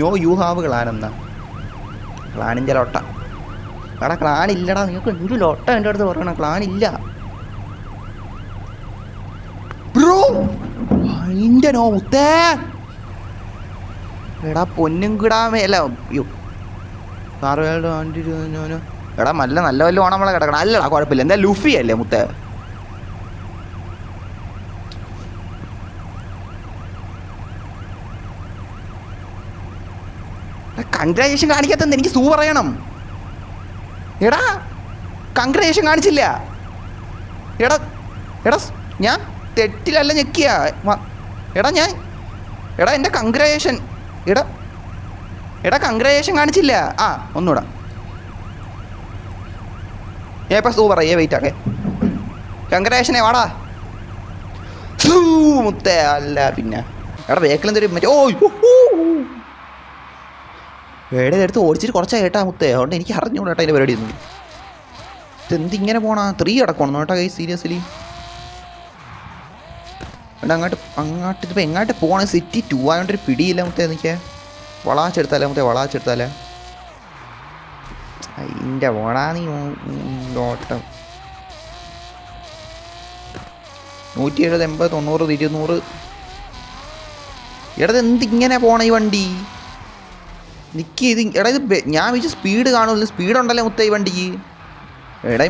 No you have clan എന്നാ ക്ലാനിന്റെ ലോട്ട. എടാ ക്ലാൻ ഇല്ലടാ നിങ്ങൾക്ക് എന്ത് ലോട്ട എന്റെ അടുത്ത് പറയണം ക്ലാൻ ഇല്ല ബ്രോ അതിന്റെ നോ മുത്തേ. എടാ പൊന്നും കിടാമേ അല്ല അയ്യോ. കാറുകളുടെ വണ്ടി എടാ നല്ല നല്ല വല്ല ഓണം നമ്മളെ കിടക്കണം. അല്ലടാ കുഴപ്പമില്ല. എന്താ ലുഫി അല്ലേ മുത്തേ? കൺഗ്രാജുലേഷൻ കാണിക്കാത്തത് എനിക്ക് സൂ പറയണം. എടാ കൺഗ്രാജുലേഷൻ കാണിച്ചില്ല. എടാ എടാ ഞാൻ തെറ്റിലല്ല ഞെക്കിയ. എടാ ഞാൻ എടാ എന്റെ കൺഗ്രാജുലേഷൻ എടാ എടാ കൺഗ്രാജുലേഷൻ കാണിച്ചില്ല. ആ ഒന്നുകൂടാ. ഞാൻ ഇപ്പം സൂ പറയേ വെയിറ്റ് ആക്കെ കൺഗ്രാജുലേഷനെ വാടാ. സൂ മുത്തേ അല്ല പിന്നെ. എടാ വേക്കിലും തരും മറ്റേ ഓ. വേടെ എടുത്ത് ഓടിച്ചിട്ട് കുറച്ചായി കേട്ടാ മുത്തേ. അതുകൊണ്ട് എനിക്ക് അറിഞ്ഞോളൂ കേട്ടോ അതിന്റെ പരിപാടി ഒന്നും. ഇതെന്ത് ഇങ്ങനെ പോണാ? ത്രീ അടക്കണം കേട്ടോ കൈ സീരിയസ്ലി എടാ അങ്ങോട്ട് അങ്ങോട്ട് ഇതിപ്പോൾ എങ്ങോട്ട് പോകണം സിറ്റി ടൂ ആയതുകൊണ്ടൊരു പിടിയില്ല മുത്തേ എനിക്ക് വളാച്ചെടുത്താലേ മുത്തേ വളാച്ചെടുത്താലേ. അതിന്റെ വളാ നീ ഓട്ടം നൂറ്റി എഴുപത് എൺപത് തൊണ്ണൂറ് ഇരുന്നൂറ്. എടത് എന്തിങ്ങനെ പോണ ഈ വണ്ടി? നിക്ക് ഇത് എടാ ഇത് ഞാൻ വിളിച്ച സ്പീഡ് കാണുമല്ലോ. സ്പീഡ് ഉണ്ടല്ലേ മുത്ത ഈ വണ്ടിക്ക്? എടേ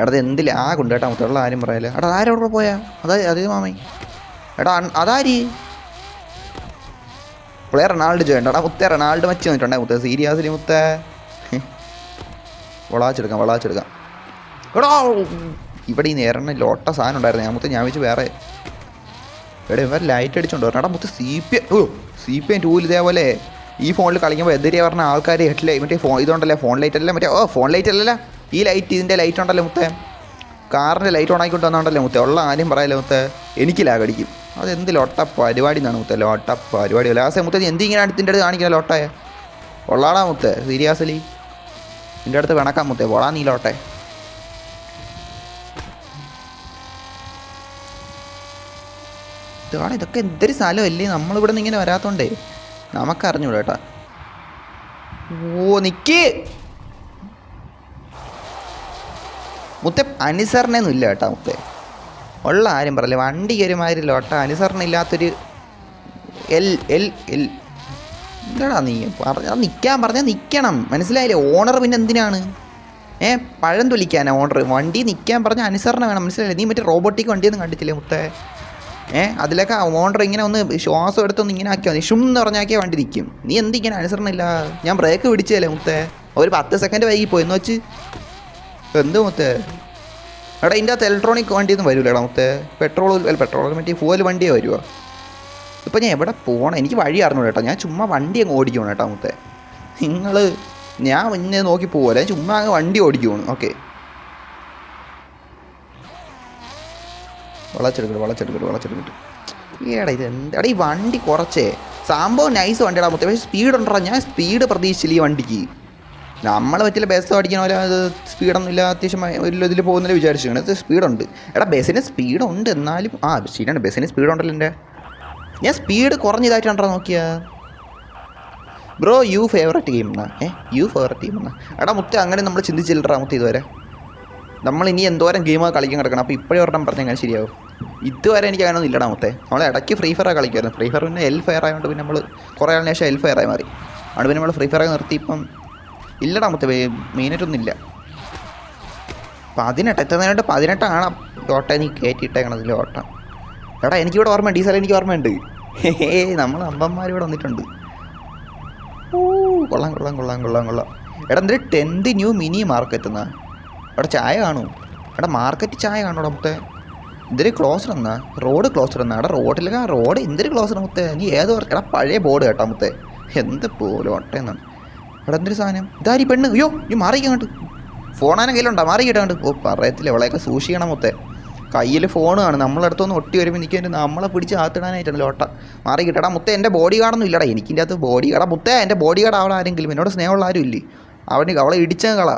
എടാ ഇത് എന്തില്ല ആ കൊണ്ട് കേട്ടാ മുത്തുള്ള ആരും പറയാല്ലേ. എടാ ആരും അവിടെ പോയാ? അതാ അതേ മാമേ. എടാ അതാര് അതാരി? പ്ലേ റൊണാൾഡ് ചെയ്യണ്ട എടാ മുത്തേ റൊണാൾഡ് മച്ച് വന്നിട്ടുണ്ടേ മുത്തേ. സീരിയാസിലി മുത്തേ. വളാച്ചെടുക്കാം വളാച്ചെടുക്കാം. എടാ ഇവിടെ ഈ നേരണ ലോട്ട സാധനം ഉണ്ടായിരുന്നു. ഞാൻ മുത്തേ ഞാൻ വെച്ച് വേറെ എടാ ഇവർ ലൈറ്റ് അടിച്ചോണ്ട് വരണം. എടാ മുത്ത് C P O C P M tool ഇതേപോലെ ഈ ഫോണിൽ കളിക്കുമ്പോൾ എതിരെ പറഞ്ഞ ആൾക്കാർ ഹെഡ്ലൈ മറ്റേ ഫോൺ ഇതുണ്ടല്ലേ ഫോൺ ലൈറ്റ് അല്ലേ? മറ്റേ ഓ ഫോൺ ലൈറ്റ് അല്ലല്ല. ഈ ലൈറ്റ് ഇതിന്റെ ലൈറ്റ് ഉണ്ടല്ലോ മുത്തേ? കാറിന്റെ ലൈറ്റ് ഓൺ ആക്കിക്കൊണ്ട് വന്നോണ്ടല്ലേ മുത്തേ? ഉള്ള ആരും പറയല്ലോ മുത്തേ? എനിക്ക് ലാഗടിക്കും അതെന്ത് ലോട്ട പരിപാടി എന്നാണ് മുത്തേ? ലോട്ട പരിപാടി. ലാസ്റ്റ് മുത്തേ എന്തിങ്ങനെ അടുത്തിന്റെ അടുത്ത് കാണിക്കുന്ന ലോട്ടയെ ഉള്ളാടാ മുത്തേ സീരിയസ്ലി. നിന്റെ അടുത്ത് വിണക്കാൻ മുത്തേ. പോടാ നീ ലോട്ടെ. ഇതാണ് ഇതൊക്കെ എന്തൊരു സ്ഥലമല്ലേ? നമ്മളിവിടെ നിന്ന് ഇങ്ങനെ വരാത്തോണ്ടേ. നമുക്കറിഞ്ഞൂടാ കേട്ടാ. ഓ നിക്ക്. മുത്തെ അനുസരണയൊന്നും ഇല്ല കേട്ടാ മുത്തെ. ഉള്ള ആരും പറയില്ല വണ്ടി ഒരുമാതിരി ലോട്ട അനുസരണ ഇല്ലാത്തൊരു എൽ എൽ എൽ. എന്താടാ നീ? പറഞ്ഞ നിൽക്കാൻ പറഞ്ഞാൽ നിൽക്കണം മനസ്സിലായില്ലേ? ഓണർ പിന്നെ എന്തിനാണ്? ഏ പഴം തൊലിക്കാനാണ് ഓണർ. വണ്ടി നിൽക്കാൻ പറഞ്ഞാൽ അനുസരണ വേണം. മനസ്സിലായില്ലേ? നീ മറ്റേ റോബോട്ടിക് വണ്ടിയൊന്നും കണ്ടിട്ടില്ലേ മുത്തേ? ഏ? അതിലൊക്കെ ഓണർ ഇങ്ങനെ ഒന്ന് ശ്വാസം എടുത്തൊന്ന് ഇങ്ങനെ ആക്കിയാൽ മതി. ഷും എന്ന് പറഞ്ഞാക്കിയാൽ വണ്ടി നിൽക്കും നീ എന്തിങ്ങനെ ഇല്ല ഞാൻ ബ്രേക്ക് പിടിച്ചല്ലേ മുത്തേ. ഒരു പത്ത് സെക്കൻഡ് വൈകി പോയി. എന്ന് വെച്ച് എന്ത് മുത്തേ? എടാ ഇതിന്റെ അകത്ത് ഇലക്ട്രോണിക് വണ്ടിയൊന്നും വരില്ലടാ മുത്തേ. പെട്രോൾ പെട്രോൾ മറ്റേ ഫുവൽ വണ്ടിയേ വരുമോ ഇപ്പം ഞാൻ എവിടെ പോകണം എനിക്ക് വഴി അറിഞ്ഞു കേട്ടോ. ഞാൻ ചുമ്മാ വണ്ടി അങ്ങ് ഓടിക്കണം കേട്ടോ മുത്തേ. നിങ്ങൾ ഞാൻ ഇന്നെ നോക്കി പോകല്ലേ ചുമ്മാ അങ്ങ് വണ്ടി ഓടിക്കുവാണ്. ഓക്കെ വളച്ചെടുക്കട്ടെ വളച്ചെടുക്കട്ടെ വളച്ചെടുക്കട്ടെ. ഏടാ ഇത് എന്താ ഈ വണ്ടി കുറച്ചേ. സംഭവം നൈസ് വണ്ടിയുടെ മുത്തേ പക്ഷേ സ്പീഡ് ഉണ്ടോ ഞാൻ സ്പീഡ് പ്രതീക്ഷിച്ചില്ല ഈ വണ്ടിക്ക്. നമ്മൾ പറ്റില്ല ബസ് ഓടിക്കണ പോലെ അത് സ്പീഡൊന്നും ഇല്ല അത്യാവശ്യം ഒരു ഇതിൽ പോകുന്നില്ല വിചാരിച്ചാണ് ഇത് സ്പീഡുണ്ട് എടാ ബസ്സിന് സ്പീഡുണ്ട് എന്നാലും ആ ശരിയാണ് ബസ്സിന് സ്പീഡുണ്ടല്ലോ എന്റെ. ഞാൻ സ്പീഡ് കുറഞ്ഞതായിട്ടുണ്ടോ നോക്കിയാ? ബ്രോ യു ഫേവററ്റ് ഗെയിം എന്നാ ഏ യു ഫേവററ്റ് ഗെയിം എന്നാ എടാ മുത്ത അങ്ങനെ നമ്മൾ ചിന്തിച്ചില്ലടാ മുത്ത ഇതുവരെ. നമ്മൾ ഇനി എന്തോരം ഗെയിം കളിക്കാൻ കിടക്കണം. അപ്പോൾ ഇപ്പോഴും ഒരെണ്ണം പറഞ്ഞാൽ അങ്ങനെ ശരിയാവും? ഇതുവരെ എനിക്ക് അങ്ങനെ ഒന്നും ഇല്ലടാ മുത്തേ. നമ്മൾ ഇടയ്ക്ക് ഫ്രീ ഫയർ കളിക്കുമായിരുന്നു ഫ്രീ ഫയർ പിന്നെ എൽ ഫയർ ആയതുകൊണ്ട് പിന്നെ നമ്മൾ കുറേ ആളിന് ശേഷം എൽ ഫയർ ആയി മാറി. അതുകൊണ്ട് പിന്നെ നമ്മൾ ഫ്രീ ഫയർ നിർത്തി ഇപ്പം ഇല്ലടാ മുത്തേ മെയിനായിട്ടൊന്നും ഇല്ല. പതിനെട്ട് എത്ര നേരിട്ട് പതിനെട്ടാണ് ഓട്ട നീ കയറ്റിയിട്ടേക്കണത് ഓട്ട. എടാ എനിക്കിവിടെ ഓർമ്മ സ്ഥലം എനിക്ക് ഓർമ്മയുണ്ട്. ഹേ നമ്മൾ അമ്പന്മാർ ഇവിടെ വന്നിട്ടുണ്ട്. ഓ കൊള്ളാം കൊള്ളാം കൊള്ളാം കൊള്ളാം കൊള്ളാം. എടാ എന്തൊരു ടെൻത്ത് ന്യൂ മിനി മാർക്ക് എന്നാ എടാ ചായ കാണൂ. എടാ മാർക്കറ്റ് ചായ കാണൂടാ മുത്തേ. എന്തൊരു ക്ലോസർ എന്നാ. റോഡ് ക്ലോസർ എന്നാ. എടാ റോഡിലൊക്കെ റോഡ് എന്തൊരു ക്ലോസർ മുത്തേ. നീ ഏത് എടാ പഴയ ബോർഡ് കേട്ടാ മുത്തേ. എന്ത് പോലും ഒട്ടയെന്നാണ് എടാ എന്തൊരു സാധനം? ഇതാരി പെണ്ണ്? അയ്യോ ഈ മാറിക്കങ്ങോട്ട് ഫോണാനും കയ്യിലുണ്ടോ? മാറി കിട്ടാണ്ട് ഓ പറയത്തില്ല ഇവളെയൊക്കെ സൂക്ഷിക്കണം മുത്തേ. കയ്യിൽ ഫോണാണ് കാണും നമ്മളടുത്തൊന്ന് ഒട്ടി വരുമ്പോൾ എനിക്ക് നമ്മളെ പിടിച്ച് ആത്തിടാനായിട്ടാണ് ലോട്ട മാറി കിട്ടടാ മുത്തേ എന്റെ ബോഡി ഗാർഡൊന്നും ഇല്ലടാ. എനിക്കിന്റെ അകത്ത് ബോഡി ഗാർഡാ മുത്തേ എന്റെ ബോഡി ഗാർഡ് അവളാരെങ്കിലും എന്നോട് സ്നേഹമുള്ള ആരും ഇല്ലേ അവന് അവളെ ഇടിച്ച കള.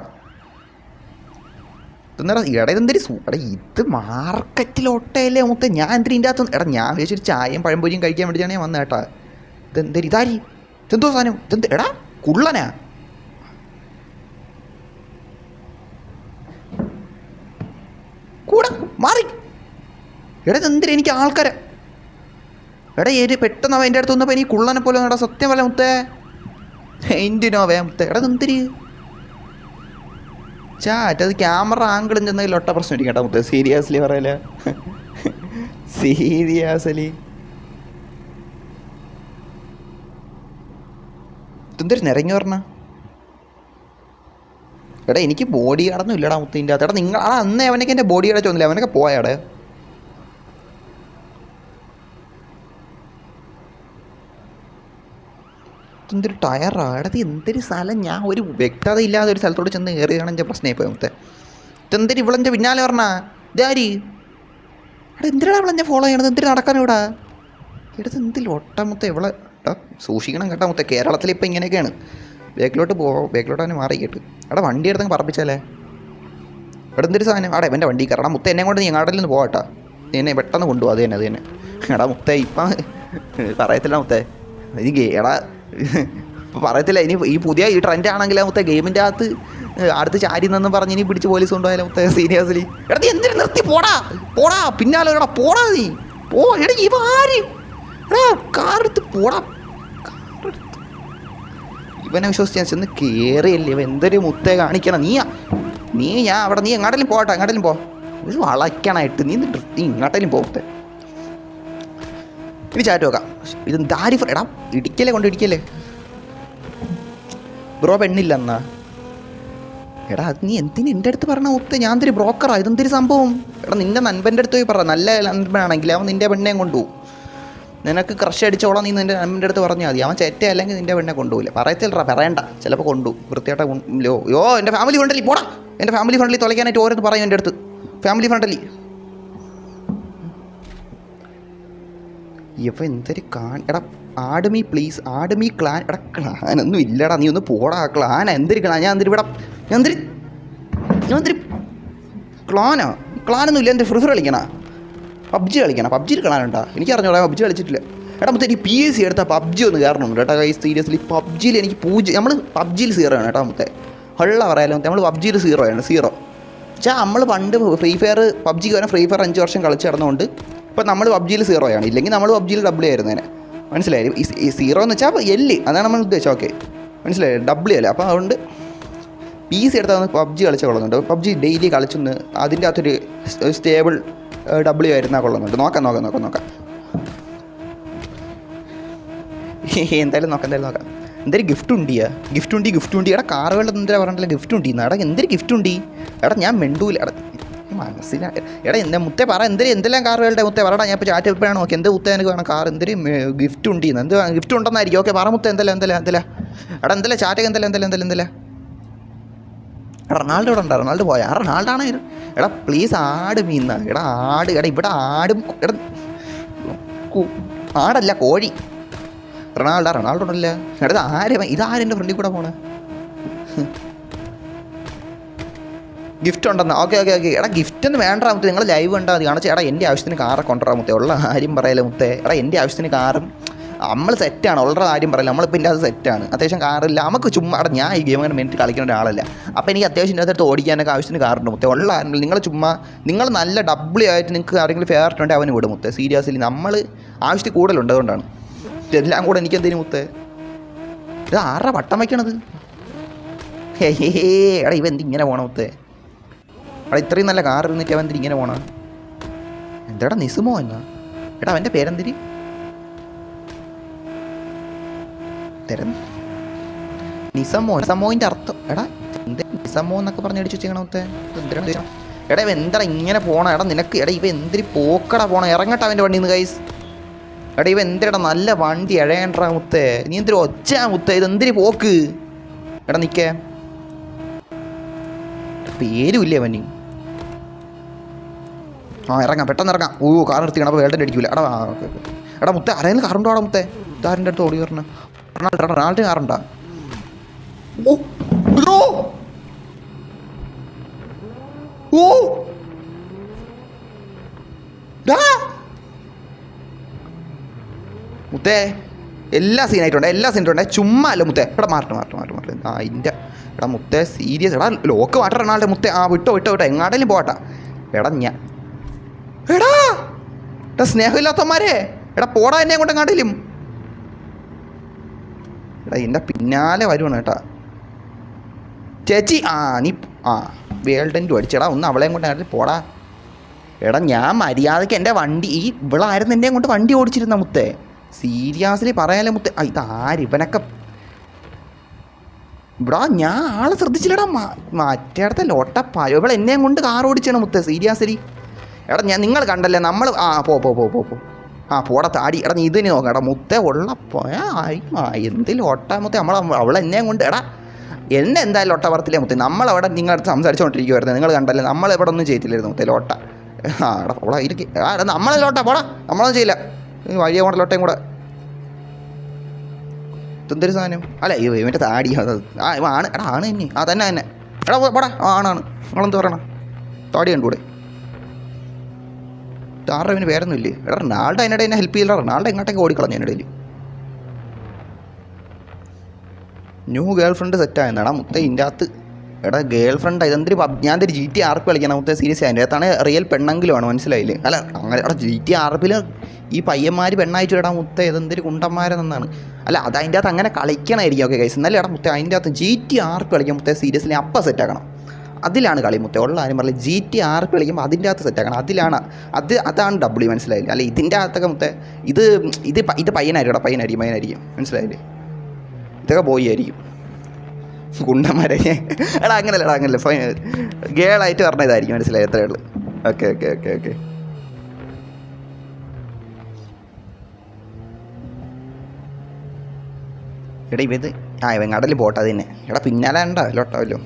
ഇതെന്നാ എടാ ഇതെന്തൊരു എടാ ഇത് മാർക്കറ്റിലോട്ടയല്ലേ മൊത്തം. ഞാൻ എന്തിനും ഇതിന്റെ അകത്ത് എടാ ഞാൻ വിചാരിച്ചൊരു ചായയും പഴംപൊരിയും കഴിക്കാൻ വേണ്ടിയിട്ടാണ് ഞാൻ വന്നത് കേട്ടാ. ഇതെന്തൊരു ഇതാരി. ഇതെന്തോ സാധനം. ഇതെന്ത് എടാ കുള്ളനാ. കൂടെ മാറി. എടാ ഇതെന്തിനാ എനിക്ക് ആൾക്കാരെ എടാ ഏര് പെട്ടെന്ന് അവൻ അടുത്ത് വന്നപ്പോൾ എനിക്ക് കുള്ളനെ പോലെ എടാ സത്യം പോലെ മുത്തേ. എന്തിനോ വേ മുത്തേ? എടാ എന്തിരി ചാറ്റ് അത് ക്യാമറ ആംഗിൾ ചെന്നതിൽ ഒട്ട പ്രശ്നം ഇരിക്കും കേട്ടോ മുത്തേ. സീരിയസ്ലി പറയല. സീരിയസ്ലി. എന്തൊരു നിറങ്ങി പറഞ്ഞ? എടാ എനിക്ക് ബോഡി കാർഡൊന്നും ഇല്ലടാ മുത്തിന്റെ അകത്ത്. എടാ നിങ്ങൾ ആ അന്നേ അവനൊക്കെ എന്റെ ബോഡി കാർഡ് ചോദിച്ചില്ല അവനൊക്കെ പോയാടെ എന്തൊരു ടയറാണ്. എടാ എന്തൊരു സ്ഥലം? ഞാൻ ഒരു വ്യക്തത ഇല്ലാതെ ഒരു സ്ഥലത്തോട് ചെന്ന് കയറുകയാണെങ്കിൽ പ്രശ്നമായി പോയി മുത്തേ ഇതെന്തൊരു ഇവളെന്റെ പിന്നാലെ പറഞ്ഞാ? ഇതാരി? എടാ എന്തിനാണ് ഇവളെന്നെ ഫോളോ ചെയ്യണത്? എന്തിനു നടക്കാൻ ഇവിടെ? എടുത്ത് എന്തിൽ ഒട്ടമൊത്തം ഇവളെ സൂക്ഷിക്കണം കേട്ടോ മൊത്തം. കേരളത്തിൽ ഇപ്പം ഇങ്ങനെയൊക്കെയാണ്. ബാക്കിലോട്ട് പോ ബാക്കിലോട്ട് മാറി കേട്ട്. എടാ വണ്ടി എടുത്തങ്ങ് പറപ്പിച്ചാലേ ഇവിടെ എന്തൊരു സാധനം? അവിടെ ഇവന്റെ വണ്ടി കയറണം. മുത്ത എന്നെ കൊണ്ട് ഞങ്ങളുടെ നിന്ന് പോകട്ടാ എന്നെ പെട്ടെന്ന് കൊണ്ടുപോകാം അത് തന്നെ അത് തന്നെ. എടാ മുത്ത ഇപ്പം പറയത്തില്ല മുത്തേ. എടാ പറയത്തില്ല ഇനി ഈ പുതിയ ഈ ട്രെൻഡ് ആണെങ്കിൽ മുത്ത ഗെയിമിന്റെ അകത്ത് അടുത്ത് ചാരി നിന്ന് പറഞ്ഞ് ഇനി പിടിച്ച് പോലീസ് കൊണ്ടുപോയാലും മുത്ത സീരിയസ്ലി എടാ നീ എന്തിനു നിർത്തി? പോടാ പോടാ പിന്നാലെ എടാ പോടാ നീ. പോ എടാ ഇവ ആര്? എടാ കാറെടുത്ത് പോടാ. ഇവനെ വിശ്വസിച്ച് ഞാൻ ചെന്ന് കയറിയല്ലേ ഇവ എന്തൊരു മുത്തേ കാണിക്കണം. നീയാ നീ ഞാൻ അവിടെ നീ എങ്ങോട്ടെങ്കിലും പോകട്ടെ എങ്ങോട്ടെങ്കിലും പോ. വളയ്ക്കണായിട്ട് നീ ഇങ്ങോട്ടെങ്കിലും പോകട്ടെ ഇനി ചാറ്റ് നോക്കാം ഇത് ദാരി എടാ ഇടിക്കല്ലേ കൊണ്ട് ഇടിക്കല്ലേ? ബ്രോ പെണ്ണില്ല എന്നാ എടാ അത് നീ എന്തിന് എന്റെ അടുത്ത് പറഞ്ഞ ഒത്ത് ഞാൻ എന്തൊരു ബ്രോക്കറാ ഇതെന്തൊരു സംഭവം? എടാ നിന്റെ നൻപന്റെ അടുത്ത് പോയി പറ. നല്ല നൻപനാണെങ്കിൽ അവൻ നിന്റെ പെണ്ണേയും കൊണ്ടുപോകും നിനക്ക് ക്രഷ് അടിച്ചോളാം നീ നിന്റെ നൻപന്റെ അടുത്ത് പറഞ്ഞാൽ മതി. അവൻ ചെറ്റ അല്ലെങ്കിൽ നിന്റെ പെണ്ണെ കൊണ്ടുപോകില്ല പറയത്തില്ലടാ പറയണ്ട. ചിലപ്പോൾ കൊണ്ടു വൃത്തിയായിട്ട് യോ യോ എന്റെ ഫാമിലി ഫ്രണ്ടലി പോടാ. എന്റെ ഫാമിലി ഫ്രണ്ടലി തുളയ്ക്കാനായിട്ട് ഓരോന്ന് പറയും എന്റെ അടുത്ത്. ഫാമിലി ഫ്രണ്ടലി ഇവ എന്തൊരു കാൺ എടാ ആഡമി പ്ലീസ് ആഡമി ക്ലാൻ. എടാ ക്ലാനൊന്നും ഇല്ലടാ നീ ഒന്ന് പോടാ. ക്ലാന എന്തൊരു ക്ലാൻ ഞാൻ എന്തൊരു ഇവിടെ ഞാൻ എന്തൊരു ഞാൻ എന്തൊരു ക്ലാനാ? ക്ലാനൊന്നും ഇല്ല എന്റെ ഫ്രീ ഫയർ കളിക്കണ? പബ്ജി കളിക്കണം? പബ്ജിയിൽ ക്ലാനുണ്ടാ? എനിക്ക് അറിഞ്ഞോളാം പബ്ജി കളിച്ചിട്ടില്ല. എടാ മുത്തേ എനിക്ക് പി എസ് സി എടുത്താൽ പബ്ജി ഒന്ന് കയറണം കേട്ടോ. കൈ സീരിയസ്ലി പബ്ജിയിൽ എനിക്ക് പൂജ നമ്മൾ പബ്ജിയിൽ സീറോ ആണ് കേട്ടോ മുത്തേ. ഹള്ള പറയാലോ നമ്മൾ പബ്ജിയിൽ സീറോ ആണ് സീറോ പക്ഷേ നമ്മൾ പണ്ട് ഫ്രീ ഫയർ പബ്ജി കാരണം ഫ്രീ ഫയർ അഞ്ച് വർഷം കളിച്ച് നടന്നുകൊണ്ട് ഇപ്പോൾ നമ്മൾ പബ്ജിയിൽ സീറോയാണ് ഇല്ലെങ്കിൽ നമ്മൾ പബ്ജിയിൽ ഡബിൾ ആയിരുന്നേനെ മനസ്സിലായി? ഈ- സീറോ എന്ന് വെച്ചാൽ എല്ല് അതാണ് നമ്മൾ ഉദ്ദേശം ഓക്കെ മനസ്സിലായി? ഡബിൾ അല്ലേ? അപ്പോൾ അതുകൊണ്ട് പി സി എടുത്താൽ പബ്ജി കളിച്ചാൽ കൊള്ളുന്നുണ്ട്. പബ്ജി ഡെയിലി കളിച്ചൊന്ന് അതിന്റെ അകത്തൊരു സ്റ്റേബിൾ ഡബ്ല്യു ആയിരുന്നാൽ കൊള്ളുന്നുണ്ട്. നോക്കാം നോക്കാം നോക്കാം നോക്കാം. എന്തായാലും നോക്കാം എന്തായാലും നോക്കാം. എന്തൊരു ഗിഫ്റ്റ് ഉണ്ടിയാ ഗിഫ്റ്റ് ഉണ്ടി ഗിഫ്റ്റ് ഉണ്ടി. എടാ കാറുകളുടെ എന്തിനാ പറഞ്ഞിട്ടില്ല ഗിഫ്റ്റ് ഉണ്ടി. എടാ എന്തൊരു ഗിഫ്റ്റ് ഉണ്ടി? എടാ ഞാൻ മെണ്ടൂല. എടാ മനസ്സിലാ. എടാ എന്താ മുത്തേ പറ എന്തൊരു എന്തെല്ലാം കാറുകളുടെ മുത്തേ? പറടാ ഞാൻ ഇപ്പോൾ ചാറ്റ് ഇപ്പോഴാണ് നോക്കി. എന്ത് മുത്തേ എനിക്ക് വേണം? കാർ എന്തൊരു ഗിഫ്റ്റ് ഉണ്ട് എന്ത് ഗിഫ്റ്റ് ഉണ്ടെന്നായിരിക്കും. ഓക്കെ പറ മുത്തേ എന്തല്ല എന്തല്ല എന്തല്ല? എടാ എന്തല്ല? എന്തല്ല എന്തല്ല എന്തല്ല എന്തല്ല? എടാ റൊണാൾഡോ ഇവിടെ ഉണ്ടോ? റൊണാൾഡോ പോയാ? റൊണാൾഡോ എടാ പ്ലീസ് ആട് മീന്ന എടാ ആട്. എടാ ഇവിടെ ആടും എടാ ആടല്ല കോഴി. റൊണാൾഡോ റൊണാൾഡോ ഉണ്ടല്ല? എടാ ഇത് ആരും ഇതാരെന്റെ ഫ്രണ്ടിൽ കൂടെ പോണേ? ഗിഫ്റ്റ് ഉണ്ടെന്ന്. ഓക്കെ ഓക്കെ ഓക്കെ എടാ ഗിഫ്റ്റ് ഒന്നും വേണ്ട മുത്തേ. നിങ്ങൾ ലൈവ് കണ്ടാൽ മതി. കാണിച്ചാൽ എടാ എന്റെ ആവശ്യത്തിന് കാറെ കൊണ്ടുവരാൻ മുത്തേ. ഉള്ള ആരും പറയല്ലേ മുത്തേ. എടാ എന്റെ ആവശ്യത്തിന് കാറും നമ്മൾ സെറ്റാണ് ഉള്ള കാര്യം പറയില്ല. നമ്മളിപ്പോൾ ഇതിന്റെ അത് സെറ്റാണ് അത്യാവശ്യം കാറില്ല നമുക്ക് ചുമ്മാ എടാ ഞാൻ ഈ ഗെയിം അങ്ങനെ മെനിറ്റ് കളിക്കുന്ന ഒരാളല്ല. അപ്പോൾ എനിക്ക് അത്യാവശ്യം ഇതിന്റെ അടുത്ത് ഓടിക്കാനൊക്കെ ആവശ്യത്തിന് കാറുണ്ട് മുത്തേ. ഉള്ള ആരും നിങ്ങൾ ചുമ്മാ നിങ്ങൾ നല്ല ഡബ്ലി ആയിട്ട് നിങ്ങൾക്ക് ആരെങ്കിലും ഫേവററ്റ് ഉണ്ടെങ്കിൽ അവന് വിടും മുത്തേ. സീരിയസ്ലി നമ്മൾ ആവശ്യത്തിൽ കൂടുതലുണ്ട് അതുകൊണ്ടാണ്. എല്ലാം കൂടെ എനിക്ക് എന്തിനു മുത്തേ? ഇത് ആരുടെ വട്ടം വയ്ക്കണത്? ഹേ ഹേ ഹേ. എടാ ഇവ എന്തിങ്ങനെ പോണ മുത്തേ? എടാ ഇത്രയും നല്ല കാർ ഇരുന്നിട്ട് അവൻ തിരിങ്ങനെ പോണ? എന്താടാ നിസുമോ എന്നാ എടാ അവന്റെ പേരെന്തിരി? തരം നിസമോ നിസമോയിന്റെ അർത്ഥം എടാ എന്താ നിസമോ എന്നൊക്കെ പറഞ്ഞ് അടിച്ചു വെച്ചേക്കണത്തെ എന്തിനാണ് എടാ ഇവ എന്താ ഇങ്ങനെ പോണ? എടാ നിനക്ക് എടാ ഇവ എന്തിരി പോക്കടാ പോണ? ഇറങ്ങട്ടെ അവന്റെ വണ്ടിയിൽ നിന്ന് കൈസ് എടാ ഇവ എന്തിനാ നല്ല വണ്ടി എഴയണ്ട മുത്തേ? നീ എന്തൊരു ഒച്ച മുത്തേ? ഇത് എന്തിരി പോക്ക്? എടാ നിക്കേ. പേരുമില്ലേ അവന് ആ ഇറങ്ങാം. പെട്ടെന്ന് ഇറങ്ങാം. ഓ കാർ നിർത്തിക്കണം അപ്പോൾ വേൾഡന്റെ അടിക്കില്ല എടാ ആ, ഓക്കെ ഓക്കെ. എടാ മുത്തേ ആരെങ്കിലും കാറുണ്ടോ അവിടെ മുത്തേ? ഇതാരന്റെ അടുത്ത് ഓടി വരണം? റൊണാൾഡോ റൊണാൾഡോ കാറുണ്ടാ ഓ. മുത്തേ എല്ലാ സീനായിട്ടുണ്ട് എല്ലാ സീനായിട്ടുണ്ട് ചുമ്മാ അല്ല മുത്തേ. എടാ മാറട്ടെ മാറട്ടെ മാറട്ടെ മാറട്ടെ. ആ ഇന്റെ എടാ മുത്തേ സീരിയസ് എടാ ലോക്ക് മാറ്റം റൊണാൾഡോ മുത്തേ. ആ വിട്ടോ വിട്ടോ വിട്ടോ. എങ്ങാടേലും പോകട്ടെ. എടാ ഞാൻ എടാ സ്നേഹമില്ലാത്തമാരെ എടാ പോടാ എന്നെ കൊണ്ട് കണ്ടില്ലും എടാ എന്റെ പിന്നാലെ വരുവാണ് കേട്ടാ. ചേച്ചി ആ നീ ആ വേൾഡന്റ് അടിച്ചെടാ ഒന്ന് അവളെയും കൊണ്ട് കണ്ടില്ല പോടാ. എടാ ഞാൻ മര്യാദയ്ക്ക് എന്റെ വണ്ടി ഈ ഇവളായിരുന്നു എന്നെ കൊണ്ട് വണ്ടി ഓടിച്ചിരുന്ന മുത്തേ. സീരിയസ്ലി പറയാനല്ലേ മുത്തേ. ആ ഇതാര് ഇവനൊക്കെ? ഇവിടാ ഞാൻ ആളെ ശ്രദ്ധിച്ചില്ലടാ മാറ്റേടത്തെ ലോട്ടപ്പായോ. ഇവൾ എന്നെയും കൊണ്ട് കാർ ഓടിച്ചാണ് മുത്തേ സീരിയസ്ലി. എടാ ഞാൻ നിങ്ങൾ കണ്ടല്ലേ നമ്മൾ ആ പോ പോ പോ പോ ആ പോടാ താടി എടാ നീ ഇതിന് നോക്കാം. എടാ മുത്തേ ഉള്ളപ്പോ ആ എന്തിലും ഒട്ടാ മുത്തേ. നമ്മൾ അവൾ എന്നെയും കൊണ്ട് എടാ എന്നെ എന്തായാലും ഒട്ട പറത്തില്ലേ മുത്തേ? നമ്മളവിടെ നിങ്ങളടുത്ത് സംസാരിച്ചുകൊണ്ടിരിക്കുമായിരുന്നു നിങ്ങൾ കണ്ടല്ലേ നമ്മൾ ഇവിടെ ഒന്നും ചെയ്തില്ലായിരുന്നു മുത്തേ ലോട്ട ആ എടാ പോടാ ഇരിക്കും. ആ എടാ നമ്മളെ ലോട്ട പോടാ. നമ്മളൊന്നും ചെയ്യില്ല. വഴിയെ കൊണ്ട് ലോട്ടയും കൂടെ. എന്തൊരു സാധനം? അല്ല ഈ ഇവന്റെ താടി അത് ആ ഇവ ആണ്. എടാ ആണ് തന്നെ ആ തന്നെ തന്നെ. എടാ പോടാ. ആണാണ് നിങ്ങളെന്ത് പറയണം? താടി കണ്ടൂടെ താറുടെ അവന് പേരൊന്നും ഇല്ലേ എടാ റൊണാൾഡോ അതിനിടെ എന്നെ ഹെൽപ്പ് ചെയ്യില്ല റൊണാൾഡോ എങ്ങോട്ടേക്ക് ഓടിക്കളഞ്ഞു അതിനിടയിൽ ന്യൂ ഗേൾ ഫ്രണ്ട് സെറ്റായെന്നാണ് മുത്തേ ഇതിന്റെ അകത്ത്. എടാ ഗേൾ ഫ്രണ്ട് ഇതെന്തൊരു ഞാൻ എന്തൊരു ജി ടി ആർപ്പ് കളിക്കണം മുത്ത സീരിയസ് അതിന്റെ അകത്താണ് റിയൽ പെണ്ണെങ്കിലും ആണ് മനസ്സിലായില്ലേ? അല്ല അങ്ങനെ എടാ ജി ടി ആർപ്പിൽ ഈ പയ്യന്മാർ പെണ്ണായിട്ട് ഇടാൻ മുത്തേ ഇതെന്തൊരു കുണ്ടന്മാരെന്നാണ്. അല്ല അത് അതിന്റെ അകത്ത് അങ്ങനെ കളിക്കണമായിരിക്കും ഓക്കെ കൈസ് എന്നാലും എടാ മുത്തേ അതിന്റെ അകത്ത് ജി ടി ആർപ്പ് കളിക്കാൻ മുത്ത സീരിയസ്ലി അപ്പം സെറ്റാക്കണം അതിലാണ് കളി മുത്തേ ഉള്ള ആരും പറയില്ല ജി ടി ആർ കളിക്കുമ്പോൾ അതിന്റെ അകത്ത് സെറ്റാക്കണം അതിലാണ്. അത് അതാണ് ഡബ്ല്യു മനസ്സിലായില്ലേ അല്ല ഇതിന്റെ അകത്തൊക്കെ മുത്ത ഇത് ഇത് ഇത് പയ്യനായിരിക്കും പയ്യനായിരിക്കും പയ്യനായിരിക്കും. മനസ്സിലായില്ലേ? ഇതൊക്കെ ബോയ് ആയിരിക്കും. ഗുണ്ടന്മാരെ. എടാ അങ്ങനല്ല എടാ അങ്ങനല്ല. ഫൈൻ ഗേളായിട്ട് പറഞ്ഞ ഇതായിരിക്കും. മനസ്സിലായി? എത്രയേ ഉള്ളൂ. Okay okay okay okay. എടാ ഇവത് ആ ഇവൻ കടലിൽ പോട്ടെ അതിനെ. എടാ പിന്നാലെ ഉണ്ടോ ലോട്ടാവല്ലോ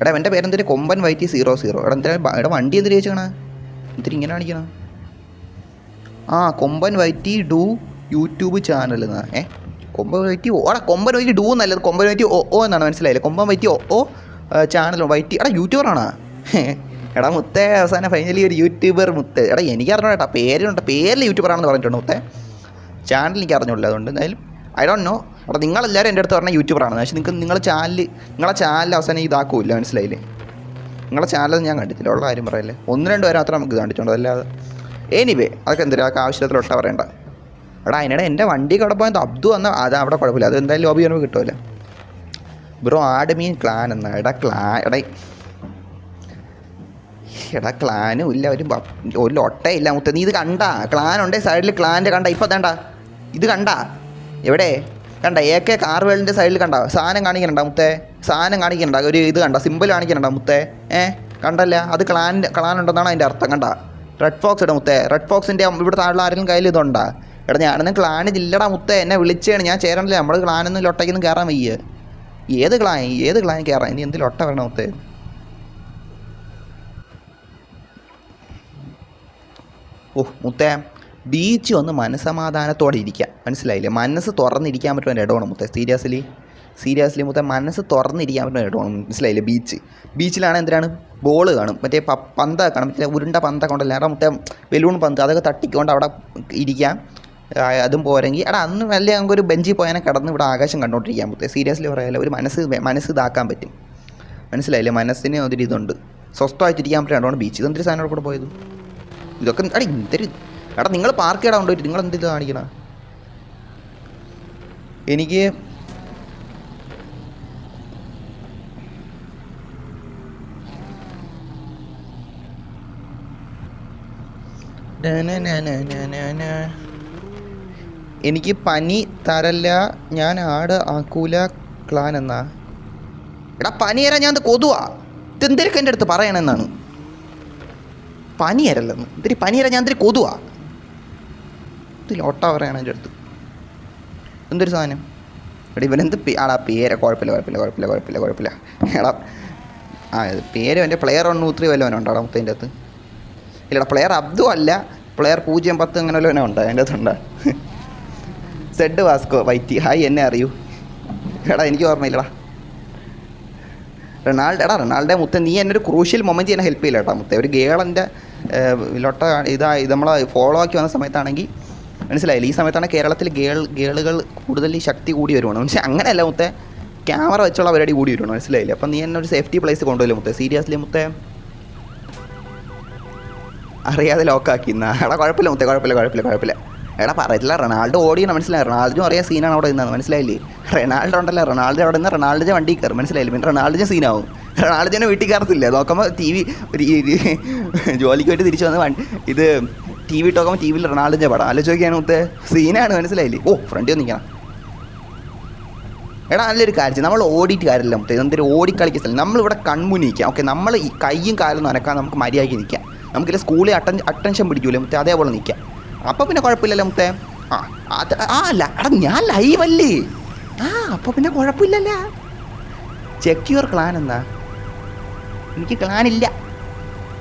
എടാ എന്റെ പേരെന്തൊരു കൊമ്പൻ വൈറ്റി സീറോ സീറോ. എടാ എന്തിനാ എടാ വണ്ടി എന്തിനു ചോദിച്ചാണ് എന്തിരി ഇങ്ങനെ കാണിക്കണം? ആ കൊമ്പൻ വൈറ്റി ഡു യൂട്യൂബ് ചാനൽ എന്നാ. ഏ? കൊമ്പൻ വൈറ്റി ഓ എടാ കൊമ്പൻ വൈറ്റി ഡു എന്നല്ലത് കൊമ്പൻ വൈറ്റി ഓ ഓ എന്നാണ് മനസ്സിലായില്ലേ? കൊമ്പൻ വൈറ്റി ഓ ഓ ചാനൽ വൈറ്റി എടാ യൂട്യൂബറാണോ? എടാ മുത്തേ അവസാനം ഫൈനലി ഒരു യൂട്യൂബർ മുത്തേ. എടാ എനിക്ക് കേട്ടോ പേരുണ്ട് പേരിൽ യൂട്യൂബറാണെന്ന് പറഞ്ഞിട്ടുണ്ട് മുത്തേ. ചാനൽ എനിക്ക് അറിഞ്ഞുള്ളൂ അതുകൊണ്ട് എന്തായാലും ഐ ഡോണ്ട് നോ അവിടെ നിങ്ങളെല്ലാവരും എന്റെ അടുത്ത് പറഞ്ഞ യൂട്യൂബറാണ് പക്ഷേ നിങ്ങൾക്ക് നിങ്ങളെ ചാനൽ നിങ്ങളെ ചാനൽ അവസാനം ഇതാക്കൂല മനസ്സിലായില്ലേ? നിങ്ങളുടെ ചാനൽ ഞാൻ കണ്ടിട്ടില്ല. ഉള്ള കാര്യം പറയല്ലേ. ഒന്ന് രണ്ട് പേര് മാത്രം നമുക്ക് കണ്ടിട്ടുണ്ട് അല്ലാതെ എനിവേ അതൊക്കെ എന്തിനാ? അതൊക്കെ ആവശ്യത്തിലൊട്ട പറയണ്ട. എടാ അതിനിടെ എന്റെ വണ്ടി കുഴപ്പമായത് അബ്ദു വന്ന അത് അവിടെ കുഴപ്പമില്ല. അത് എന്തായാലും ലോബി ചെയ്യുമ്പോൾ കിട്ടുമല്ലോ ബ്രോ ആട് മീൻ ക്ലാൻ എന്നാ. എടാ ക്ലാ എടാ എടാ ക്ലാനും ഇല്ല. ഒരു ഒരു ലൊട്ടയില്ല മുത്ത. നീ ഇത് കണ്ടാ? ക്ലാൻ ഉണ്ടേ സൈഡിൽ ക്ലാന്റെ കണ്ട. ഇപ്പം അതേണ്ട ഇത് കണ്ട? എവിടെ? കണ്ട എ കെ കാർവേളിന്റെ സൈഡിൽ കണ്ട? സാധനം കാണിക്കണ്ട മുത്തേ? സാധനം കാണിക്കണ്ട ഒരു ഇത് കണ്ട? സിമ്പിൾ കാണിക്കണ്ട മുത്തേ? ഏ? കണ്ടല്ല? അത് ക്ലാൻ ഉണ്ടെന്നാണ് അതിന്റെ അർത്ഥം കണ്ട? റെഡ് ഫോക്സ് ഇട മുത്തേ. റെഡ് ഫോക്സിന്റെ ഇവിടെ താഴെ ആരെങ്കിലും കയ്യിൽ ഇതുണ്ടാ? എടാ ഞാനൊന്നും ക്ലാനിൽ ഇല്ലടാ മുത്തേ. എന്നെ വിളിച്ചാണ്. ഞാൻ ചേരണില്ല. നമ്മൾ ക്ലാനൊന്നും ലൊട്ടയ്ക്കൊന്നും കയറാൻ വയ്യ. ഏത് ക്ലാൻ ഏത് ക്ലാൻ കയറാൻ ഇനി എന്ത് ലൊട്ട വരണം മുത്തേ? ഓ മുത്തേ. ബീച്ച് ഒന്ന് മനസ്സമാധാനത്തോടെ ഇരിക്കാം മനസ്സിലായില്ലേ? മനസ്സ് തുറന്നിരിക്കാൻ പറ്റുന്ന ഒരു ഇടമാണ് മുത്തേ. സീരിയസ്ലി? സീരിയസ്ലി മുത്തേ മനസ്സ് തുറന്നിരിക്കാൻ പറ്റുന്ന ഒരു ഇടമാണ് മനസ്സിലായില്ലേ ബീച്ച്? ബീച്ചിലാണ് എന്തിനാണ്? ബോൾ കാണും. മറ്റേ പ- പന്ത കാണും. മറ്റേ ഉരുണ്ട പന്തൊക്കെ ഉണ്ടല്ലോ അവിടെ മുത്തേ ബലൂൺ പന്ത് അതൊക്കെ തട്ടിക്കൊണ്ട് അവിടെ ഇരിക്കാം അതും പോരെങ്കിൽ എടാ അന്ന് വലിയ നമുക്കൊരു ബെഞ്ചിൽ പോയാൽ കിടന്ന് ഇവിടെ ആകാശം കണ്ടോണ്ടിരിക്കാൻ പറ്റും. സീരിയസ്ലി പറയാമല്ലോ ഒരു മനസ്സ് മനസ്സ് ഇതാക്കാൻ പറ്റും. മനസ്സിലായില്ലേ? മനസ്സിന് ഒരു ഇതുണ്ട്. സ്വസ്ഥമായിട്ടിരിക്കാൻ പറ്റുന്നതാണ് ബീച്ച്. ഇതെന്തൊരു സാധനം കൂടെ പോയത്? ഇതൊക്കെ അടി എന്തൊരു എടാ നിങ്ങൾ പാർക്ക് ഇടാൻ കൊണ്ടുപോയിട്ട്. നിങ്ങൾ എന്ത് ഇത് കാണിക്കണ? എനിക്ക്. എനിക്ക് പനി തരല്ല ഞാൻ ആട് ആക്കൂല ക്ലാൻ എന്നാ. എടാ പനി തരാൻ ഞാൻ കൊതുവാ. ഇതെന്തൊക്കെ എന്റെ അടുത്ത് പറയണമെന്നാണ് പനി തരല്ലെന്ന്. ഇത്തിരി പനി പനിയര ഞാൻ ഇത്തിരി കൊതുവാ. ഇത് ലോട്ട പറയണ എന്റെ അടുത്ത്. എന്തൊരു സാധനം? എടാ ഇവനെന്ത് ആടാ പേര് കുഴപ്പമില്ല കുഴപ്പമില്ല കുഴപ്പമില്ല കുഴപ്പമില്ല കുഴപ്പമില്ല. എടാ ആ പേര് എന്റെ പ്ലെയർ ഒന്ന് നൂത്രി വല്ലവനും ഉണ്ടോ? അവിടെ മൊത്തം അകത്ത്. ഇല്ലടാ പ്ലെയർ അബ്ദു അല്ല. പ്ലെയർ പൂജ്യം പത്ത് അങ്ങനെ വല്ലവനും ഉണ്ട്? അതിന്റെ അകത്തുണ്ട് സെഡ് വാസ്കോ വൈറ്റി. ഹായ് എന്നെ അറിയൂ. എടാ എനിക്ക് ഓർമ്മയില്ലടാ. റൊണാൾഡോ എടാ റൊണാൾഡോ മുത്ത നീ എന്നെ ഒരു ക്രൂഷ്യൽ മൊമെന്റ് എന്നെ ഹെൽപ്പ് ചെയ്യില്ല കേട്ടോ മുത്ത. ഒരു ഗേളന്റെ ലൊട്ട ഇതാ ഇത് നമ്മളെ ഫോളോ ആക്കി വന്ന സമയത്താണെങ്കിൽ മനസ്സിലായില്ല? ഈ സമയത്താണ് കേരളത്തിൽ ഗേൾ ഗേളുകൾ കൂടുതൽ ശക്തി കൂടി വരുവാണ്. പക്ഷേ അങ്ങനെയല്ല മുത്തെ ക്യാമറ വെച്ചുള്ള പരിപാടി കൂടി വരുവാണ്. മനസ്സിലായില്ല? അപ്പം നീ എന്നെ ഒരു സേഫ്റ്റി പ്ലേസ് കൊണ്ടുപോയില്ല മുത്തേ? സീരിയസ്ലി മുത്തേ? അറിയാതെ ലോക്കാക്കി. എടാ കുഴപ്പമില്ല മുത്തേ കുഴപ്പമില്ല കുഴപ്പമില്ല കുഴപ്പമില്ല. എടാ പറയത്തില്ല റൊണാൾഡോ ഓടിയാണ്. മനസ്സിലായി? റൊണാൾഡോ അറിയാൻ സീനാണ് അവിടെ നിന്നത്. മനസ്സിലായില്ലേ? റൊണാൾഡോ ഉണ്ടല്ലോ. റൊണാൾഡോ അവിടെ നിന്ന് റൊണാൾഡോ വണ്ടി കയറും. മനസ്സിലായില്ല? പിന്നെ റൊണാൾഡോ സീനാവും റൊണാൾഡോനെ വീട്ടിൽ കയറത്തില്ല. നോക്കുമ്പോൾ ടി വി ജോലിക്ക് വേണ്ടി തിരിച്ചു വന്ന് ഇത് ടി വി നോക്കുമ്പോൾ ടി വിയിൽ റൊണാൾഡിന്റെ പടം. ആലോചിക്കാൻ മുത്തേ. സീനാണ് മനസ്സിലായില്ലേ? ഓ ഫ്രണ്ടിൽ നിൽക്കണം. എടാ നല്ലൊരു കാര്യം. നമ്മൾ ഓടിയിട്ട് കാര്യമില്ല മുത്തേ. എന്തൊരു ഓടിക്കളിക്കുന്ന സ്ഥലം. നമ്മളിവിടെ കൺമുന്നിൽ ഓക്കെ നമ്മൾ ഈ കൈയും കാലും നനക്കാൻ നമുക്ക് മര്യാദയ്ക്ക് നിൽക്കാം. നമുക്കില്ല സ്കൂളിൽ അട്ടൻ അറ്റൻഷൻ പിടിക്കൂലേ മുത്തേ? അതേപോലെ നിൽക്കാം. അപ്പോൾ പിന്നെ കുഴപ്പമില്ലല്ലോ മുത്തേ? ആ അത് ആ അല്ല. എടാ ഞാൻ ലൈവല്ലേ ആ അപ്പോൾ പിന്നെ കുഴപ്പമില്ലല്ലോ? ചെക്ക് യുവർ ക്ലാൻ എന്നാ എനിക്ക് ക്ലാൻ ഇല്ല.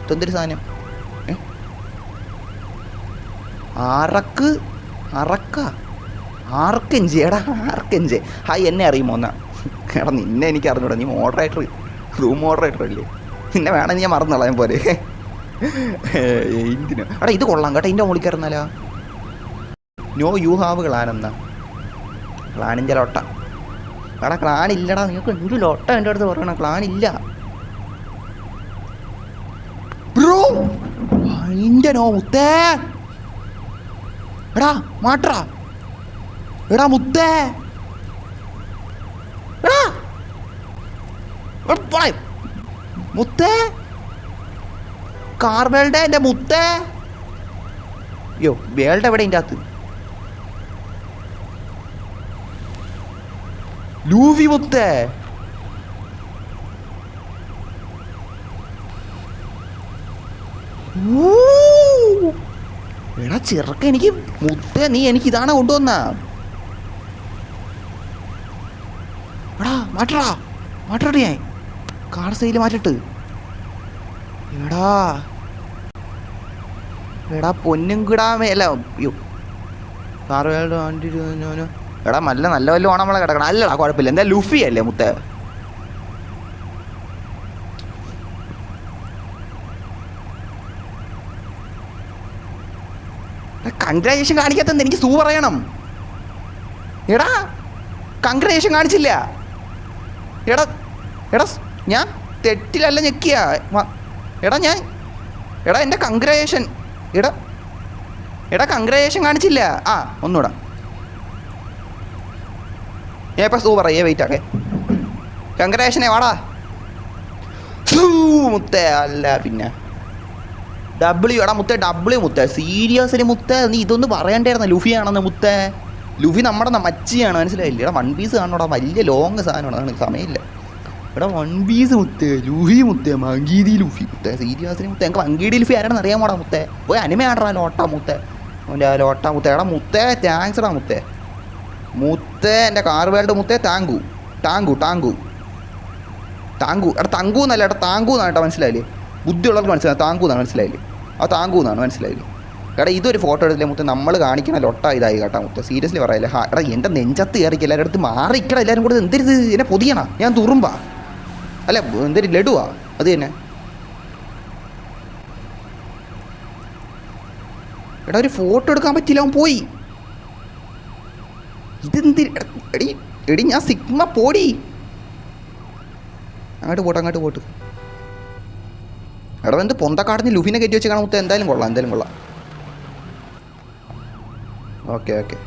ഇതെന്തൊരു സാധനം ഏ? അറക്ക് അറക്ക ആർക്കെഞ്ചി? എടാ ആർക്കെഞ്ച്? ഹായ് എന്നെ അറിയുമോ എന്നാ എടാ നിന്നെ എനിക്ക് അറിഞ്ഞൂടാ നീ മോഡറേറ്റർ റൂം മോഡറേറ്റർ അല്ലേ? നിന്നെ വേണമെങ്കിൽ ഞാൻ മറന്നോളാം പോലെ എന്തിനു? എടാ ഇത് കൊള്ളാം കേട്ടോ. ഇതിന്റെ മുകളിൽ കയറുന്നാലോ നോ യു ഹാവ് ക്ലാനെന്നാ ക്ലാനിന്റെ ലോട്ട. എടാ ക്ലാൻ ഇല്ലടാ. നിങ്ങൾക്ക് ഒരു ലോട്ട എന്റെ അടുത്ത് പറയണം. ക്ലാൻ ഇല്ല. ബ്രോ അതിന്റെ നോ മുത്തേ എടാ മാട്രാ. എടാ മുത്തേ. മുത്തേ. കാർമേളുടെ എന്റെ മുത്തേ. അയ്യോ വേളുടെ എവിടെ ഇതിന്റെ അകത്ത്? ലൂവി മുത്തേ. ഊ. ചെറുക്ക എനിക്ക് മുത്ത നീ എനിക്ക് ഇതാണ് കൊണ്ടുവന്ന? എടാ മാറ്റടാ മാറ്റടി ഞാൻ. കാർ സൈഡിൽ മാറ്റിട്ട്. എടാ. എടാ പൊന്നും കിടാമേ അല്ല അയ്യോ. കാർ വണ്ടി എടാ നല്ല നല്ല ഓണം നമ്മളെ കിടക്കണം അല്ലടാ കുഴപ്പമില്ല. എന്താ ലുഫി അല്ലേ മുത്തേ? കൺഗ്രാജുലേഷൻ കാണിക്കാത്തത് എനിക്ക് സൂ പറയണം. എടാ കൺഗ്രാജുലേഷൻ കാണിച്ചില്ല. എടാ എടാ ഞാൻ തെറ്റിലല്ല ഞെക്കിയ. എടാ ഞാൻ എടാ എന്റെ കൺഗ്രാജുലേഷൻ എടാ എടാ കൺഗ്രാജുലേഷൻ കാണിച്ചില്ല. ആ ഒന്നുകൂടാ. ഞാൻ ഇപ്പം സൂ പറയേ വെയിറ്റ് ആക്കേ. കൺഗ്രാജുലേഷനെ വാടാ. സൂ മുത്തേ അല്ല പിന്നെ. ഡബ്ല്യു എടാ മുത്തേ ഡബ്ല്യു മുത്തേ. സീരിയസിന് മുത്തേ നീ ഇതൊന്ന് പറയണ്ടായിരുന്ന? ലുഫി ആണെന്ന് മുത്തേ. ലുഫി നമ്മുടെ മച്ചിയാണ് മനസ്സിലായില്ലേ? എടാ വൺ പീസ് കാണണോടാ വലിയ ലോങ് സാധനമാണ് അതാണ് സമയമില്ല. എടാ വൺ പീസ് മുത്തേ ലുഹി മുത്തേ മങ്കീതി ലുഫി മുത്തേ സീരിയസ്ലി മുത്തേ. എനിക്ക് മങ്കീടി ലുഫി ആരാണെന്ന് അറിയാമോടാ മുത്തേ? അനിമ ആടാ ലോട്ട മുത്തേ. അവന്റെ ലോട്ട മുത്തേ. എടാ മുത്തേ താങ്ക്സ് എടാ മുത്തേ. മുത്തേ എന്റെ കാർ വേൾഡ് മുത്തേ താങ്കു. ടാങ്കു ടാങ്കു താങ്കു എടാ തങ്കു എന്നല്ല എടാ താങ്കു എന്നാണ് കേട്ടോ മനസ്സിലായില്ലേ? ബുദ്ധിയുള്ളവർക്ക് മനസ്സിലായി താങ്കു എന്നാണ് മനസ്സിലായില്ലേ? ആ താങ്കൂന്നാണ് മനസ്സിലായില്ലേ എടാ ഇതൊരു ഫോട്ടോ എടുത്തില്ലേ മുത്ത്? നമ്മൾ കാണിക്കണ ലൊട്ട ഇതായി കേട്ടോ മുത്ത്. സീരിയസ്ലി പറയല്ലേ? ഹാ എടാ എന്റെ നെഞ്ചത്ത് കയറിക്ക് എല്ലാവരുടെ അടുത്ത് മാറിക്കട എല്ലാവരും കൂടെ. എന്തരുത്? എന്നെ പൊതിയണ. ഞാൻ തുറുമ്പാ. അല്ല എന്തൊരു ലഡുവാ? അത് തന്നെ. എടാ ഒരു ഫോട്ടോ എടുക്കാൻ പറ്റില്ല അവൻ പോയി. ഇതെന്തി എടി എടി ഞാൻ സിഗ്മ പോടി. അങ്ങോട്ട് പോട്ടെ അങ്ങോട്ട് പോട്ട്. എടാ എന്ത് പൊന്തക്കാടിന് ലുഫിനെ കയറ്റി വെച്ച് കാണാൻ മുത്ത? എന്തായാലും കൊള്ളാം എന്തായാലും കൊള്ളാം. Okay okay.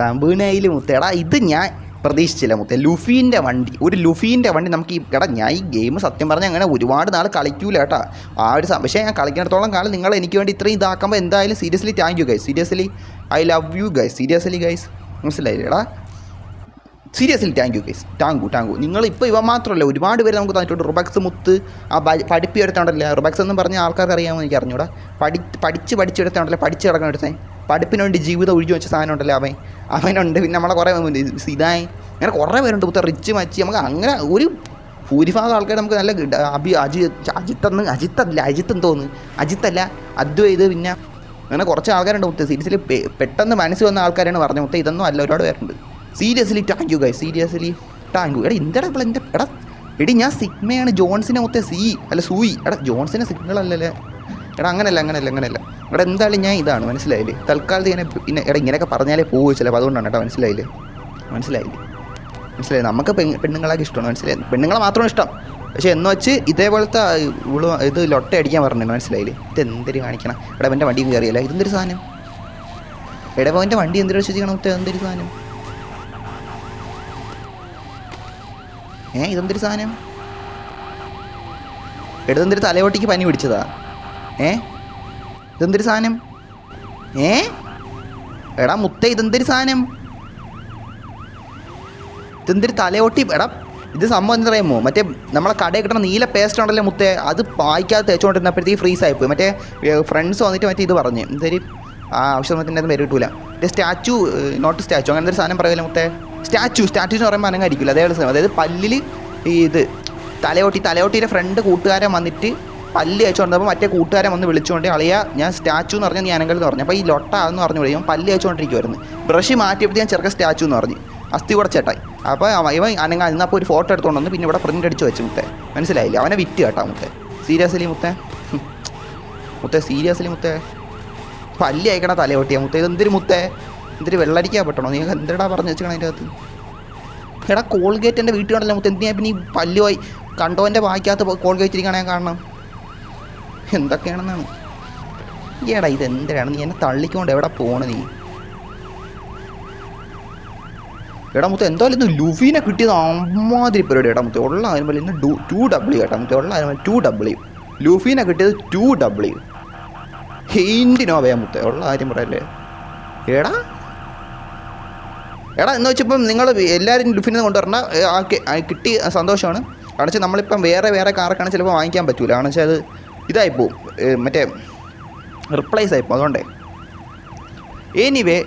തമ്പുനയിൽ മുത്ത. എടാ ഇത് ഞാൻ പ്രതീക്ഷിച്ചില്ല മുത്ത. ലുഫീന്റെ വണ്ടി ഒരു ലുഫീന്റെ വണ്ടി നമുക്ക് ഈ എടാ ഞാൻ ഈ ഗെയിം സത്യം പറഞ്ഞാൽ അങ്ങനെ ഒരുപാട് നാൾ കളിക്കൂല കേട്ടാ. ആ ഒരു പക്ഷേ ഞാൻ കളിക്കുന്നിടത്തോളം കാലം നിങ്ങൾ എനിക്ക് വേണ്ടി ഇത്രയും ഇതാക്കുമ്പോൾ എന്തായാലും seriously thank you guys seriously I love you guys seriously guys മനസ്സിലായില്ലേ? എടാ seriously thank you guys thank you thank you നിങ്ങൾ ഇപ്പോൾ ഇവ മാത്രമല്ല ഒരുപാട് പേര് നമുക്ക് തന്നിട്ടുണ്ട്. റുബക്സ് മുത്ത് ആ പഠിപ്പി പഠിപ്പിയെടുത്തോണ്ടല്ലേ റുബക്സ് എന്ന് പറഞ്ഞ ആൾക്കാർക്ക് അറിയാമെന്ന് എനിക്ക് അറിഞ്ഞൂടാ. പഠി പഠിച്ച് പഠിച്ചെടുത്തോണ്ടല്ലേ പഠിച്ച് കിടക്കണം എടുത്തേ. പഠിപ്പിന് വേണ്ടി ജീവിതം ഒഴിഞ്ഞു വെച്ച സാധനം ഉണ്ടല്ലോ അവൻ? അവനുണ്ട്. പിന്നെ നമ്മളെ കുറേ ഇതായി അങ്ങനെ കുറേ പേരുണ്ട്. പുത്ത റിച്ച് മച്ചി. നമുക്ക് അങ്ങനെ ഒരു ഭൂരിഭാഗം ആൾക്കാർ നമുക്ക് നല്ല അഭി അജി അജിത്ത് എന്ന് അജിത്തല്ല അജിത്ത് എന്ന് തോന്നുന്നു അജിത്തല്ല അദ്വൈത് പിന്നെ അങ്ങനെ കുറച്ച് ആൾക്കാരുണ്ട് മുത്ത. സീരീസിൽ പെട്ടെന്ന് മനസ്സിൽ വന്ന ആൾക്കാരാണ് പറഞ്ഞത്. മുത്ത ഇതൊന്നും അല്ല. ഒരുപാട് പേരുണ്ട്. Seriously thank you guy seriously thank you എടാ എന്താണ് ഇപ്പോൾ എന്റെ എടാ എടി ഞാൻ സിഗ്മയാണ് ജോൺസിനെ മൊത്തം സി അല്ല സൂയി. എടാ ജോൺസിനെ സിഗ്നൽ അല്ലല്ലേ എടാ അങ്ങനല്ല അങ്ങനല്ല അങ്ങനല്ല. എടാ എന്തായാലും ഞാൻ ഇതാണ് മനസ്സിലായില്ലേ? തൽക്കാലത്ത് ഇങ്ങനെ പിന്നെ എടാ ഇങ്ങനെയൊക്കെ പറഞ്ഞാലേ പോവുക ചിലപ്പോൾ അതുകൊണ്ടാണ് കേട്ടോ മനസ്സിലായില്ലേ? മനസ്സിലായില്ലേ? മനസ്സിലായി നമുക്ക് പെണ്ണുങ്ങളൊക്കെ ഇഷ്ടമാണ് മനസ്സിലായി പെണ്ണുങ്ങളെ മാത്രമാണ് ഇഷ്ടം. പക്ഷേ എന്ന് വെച്ച് ഇതേപോലത്തെ ഉളു ഇത് ലൊട്ട അടിക്കാൻ പറഞ്ഞു മനസ്സിലായില്ലേ? ഇത് എന്തൊരു കാണിക്കണം. എടാ എന്റെ വണ്ടി കയറിയല്ല? ഇതെന്തൊരു സാധനം? എടാ എന്റെ വണ്ടി എന്തൊരു വെച്ചിരിക്കണം? എന്തൊരു സാധനം? ഏ ഇതെന്തൊരു സാധനം? എടുത്തെന്തൊരു തലയോട്ടിക്ക് പനി പിടിച്ചതാ? ഏ? ഇതെന്തൊരു സാധനം? ഏ? എടാ മുത്ത ഇതെന്തൊരു സാധനം? ഇതെന്തൊരു തലയോട്ടി? എടാ ഇത് സംഭവം എന്താ പറയുമോ മറ്റേ നമ്മളെ കടയിൽ കിട്ടുന്ന നീല പേസ്റ്റ് ഉണ്ടല്ലോ മുത്തേ അത് വായിക്കാതെ തേച്ചുകൊണ്ടിരുന്നപ്പോഴത്തേക്ക് ഫ്രീസ് ആയിപ്പോയി. മറ്റേ ഫ്രണ്ട്സ് വന്നിട്ട് മറ്റേ ഇത് പറഞ്ഞു. എന്തൊരു ആ ആവശ്യമത്തിന്റെ അത് പേര് കിട്ടൂല. മറ്റേ സ്റ്റാച്ചു നോട്ട് സ്റ്റാച്ചു അങ്ങനെ ഒരു സാധനം പറയുമല്ലോ മുത്തേ? സ്റ്റാച്ചു സ്റ്റാച്ചു എന്ന് പറയുമ്പോൾ അനങ്ങായിരിക്കില്ല അതേപോലെ അതായത് പല്ലിൽ ഈ ഇത് തലയോട്ടി തലയോട്ടിയുടെ ഫ്രണ്ട് കൂട്ടുകാരൻ വന്നിട്ട് പല്ല് വെച്ചുകൊണ്ടപ്പോൾ മറ്റേ കൂട്ടുകാരൻ വന്ന് വിളിച്ചുകൊണ്ട് അളിയ ഞാൻ സ്റ്റാച്ചു എന്ന് പറഞ്ഞാൽ നീ അനങ്കൽ എന്ന് പറഞ്ഞു. അപ്പോൾ ഈ ലൊട്ട എന്ന് പറഞ്ഞു വിളിക്കും പല്ല് അയച്ചുകൊണ്ടിരിക്കുമായിരുന്നു ബ്രഷ് മാറ്റിയപ്പോൾ ഞാൻ ചെറുക്കൻ സ്റ്റാച്ചു എന്ന് പറഞ്ഞു. അസ്ഥി കൂടെ ചേട്ടായി. അപ്പോൾ ഇവ ഇവൻ അനങ്ങ ഇന്നപ്പോൾ ഒരു ഫോട്ടോ എടുത്തുകൊണ്ട് വന്ന് പിന്നെ ഇവിടെ പ്രിന്റ് അടിച്ച് വെച്ചു മുത്തേ. മനസ്സിലായില്ലേ? അവനെ വിറ്റ് കേട്ടോ മുത്തേ. സീരിയസ്ലി മുത്തേ? മുത്തേ സീരിയസ്ലി മുത്തേ? പല്ലി അയക്കണ തലയോട്ടിയാ മുത്തേ. ഇതെന്തൊരു മുത്തേ? എന്തൊരു വെള്ളടിക്കാൻ പറ്റണോ നീ എന്തെടാ പറഞ്ഞു വെച്ചിക്കണം അതിന്റെ അകത്ത്? എടാ കോൾഗേറ്റ് എന്റെ വീട്ടിൽ കണ്ടല്ലോ മുത്തേ. എന്തിനാ പിന്നെ ഈ പല്ലുമായി കണ്ടോന്റെ വായിക്കാത്ത കോൾഗേറ്റ് ഇരിക്കണേ കാണണം? എന്തൊക്കെയാണെന്നാണ്? ഏടാ ഇത് എന്തിനാണ് നീ എന്നെ തള്ളിക്കൊണ്ട് എവിടെ പോണ നീ? എടാ മുത്ത് എന്തായാലും ഇന്ന് ലുവിനെ കിട്ടിയത്? അമ്മാതിരി പരിപാടി. എടാ മുത്ത് ഉള്ള ആരും ഇന്ന് ടു ഡബ്ല്യു കേട്ടാ മുത്ത്. ഉള്ള ആരും ടു ഡബ്ല്യു ലുഫീനെ കിട്ടിയത് ടു ഡബ്ല്യു ഹെയിന്റിനോ വേ മുത്ത. ഉള്ള കാര്യം പറയല്ലേ? എടാ എടാ എന്ന് വെച്ചപ്പം നിങ്ങൾ എല്ലാവരും ലുഫിനെ കൊണ്ടുവരണ ഏ, ആ കി- ആ കിട്ടി സന്തോഷമാണ്. കാരണം വെച്ചാൽ നമ്മളിപ്പം വേറെ വേറെ കാറൊക്കെയാണ് ചിലപ്പോൾ വാങ്ങിക്കാൻ പറ്റൂല. കാരണം വെച്ചാൽ അത് ഇതായിപ്പോവും മറ്റേ റിപ്ലേസ് ആയിപ്പോൾ അതുകൊണ്ടേ. എനിവേ